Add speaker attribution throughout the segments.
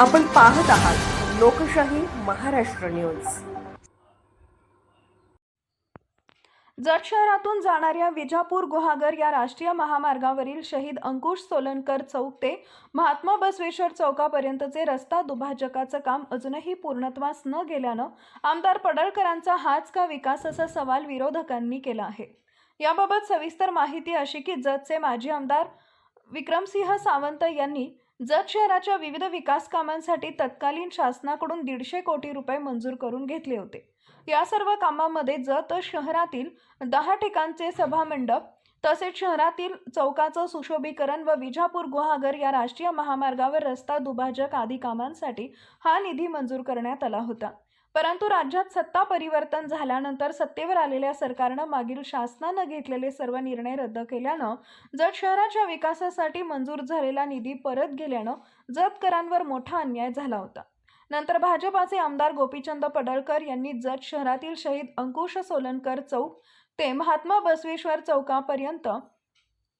Speaker 1: आपण पाहत आहात लोकशाही महाराष्ट्र न्यूज.
Speaker 2: जत शहरातून जाणाऱ्या विजापूर गुहागर या राष्ट्रीय महामार्गावरील शहीद अंकुश सोलनकर चौक ते महात्मा बसवेश्वर चौकापर्यंतचे रस्ता दुभाजकाचं काम अजूनही पूर्णत्वास न गेल्यानं आमदार पडळकरांचा हाच का विकास असा सवाल विरोधकांनी केला आहे. याबाबत सविस्तर माहिती अशी की जतचे माजी आमदार विक्रमसिंह सावंत यांनी जत शहराच्या विविध विकास कामांसाठी तत्कालीन शासनाकडून दीडशे कोटी रुपये मंजूर करून घेतले होते. या सर्व कामामध्ये जत शहरातील दहा ठिकाणचे सभामंडप तसेच शहरातील चौकाचं सुशोभीकरण व विजापूर गुहागर या राष्ट्रीय महामार्गावर रस्ता दुभाजक आदी कामांसाठी हा निधी मंजूर करण्यात आला होता. परंतु राज्यात सत्ता परिवर्तन झाल्यानंतर सत्तेवर आलेल्या सरकारनं मागील शासनानं घेतलेले सर्व निर्णय रद्द केल्यानं जत शहराच्या विकासासाठी मंजूर झालेला निधी परत गेल्यानं जतकरांवर मोठा अन्याय झाला होता. नंतर भाजपाचे आमदार गोपीचंद पडळकर यांनी जत शहरातील शहीद अंकुश सोलनकर चौक ते महात्मा बसवेश्वर चौकापर्यंत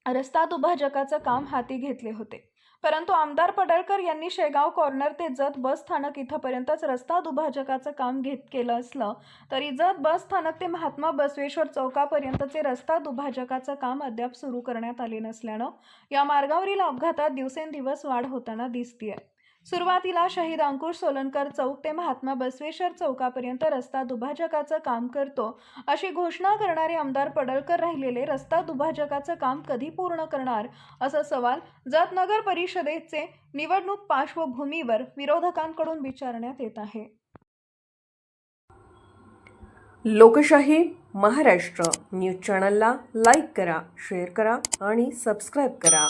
Speaker 2: रस्ता दुभाजकाचं काम हाती घेतले होते. परंतु आमदार पडळकर यांनी शेगाव कॉर्नर ते जत बस स्थानक इथंपर्यंतच रस्ता दुभाजकाचं काम घेत केलं असलं तरी जत बस स्थानक ते महात्मा बसवेश्वर चौकापर्यंतचे रस्ता दुभाजकाचं काम अद्याप सुरू करण्यात आले नसल्यानं या मार्गावरील अपघातात दिवसेंदिवस वाढ होताना दिसतीये. सुरुवातीला शहीद अंकुश सोलनकर चौक ते महात्मा बसवेश्वर चौकापर्यंत रस्ता दुभाजकाचं काम करतो. अशी घोषणा करणारे आमदार पडळकर राहिलेले रस्ता दुभाजकाचं काम कधी पूर्ण करणार? असा सवाल जत नगर परिषदेचे निवडणूक पार्श्वभूमीवर विरोधकांकडून विचारण्यात येत आहे.
Speaker 1: लोकशाही महाराष्ट्र न्यूज चॅनलला लाईक करा शेअर करा आणि सबस्क्राईब करा.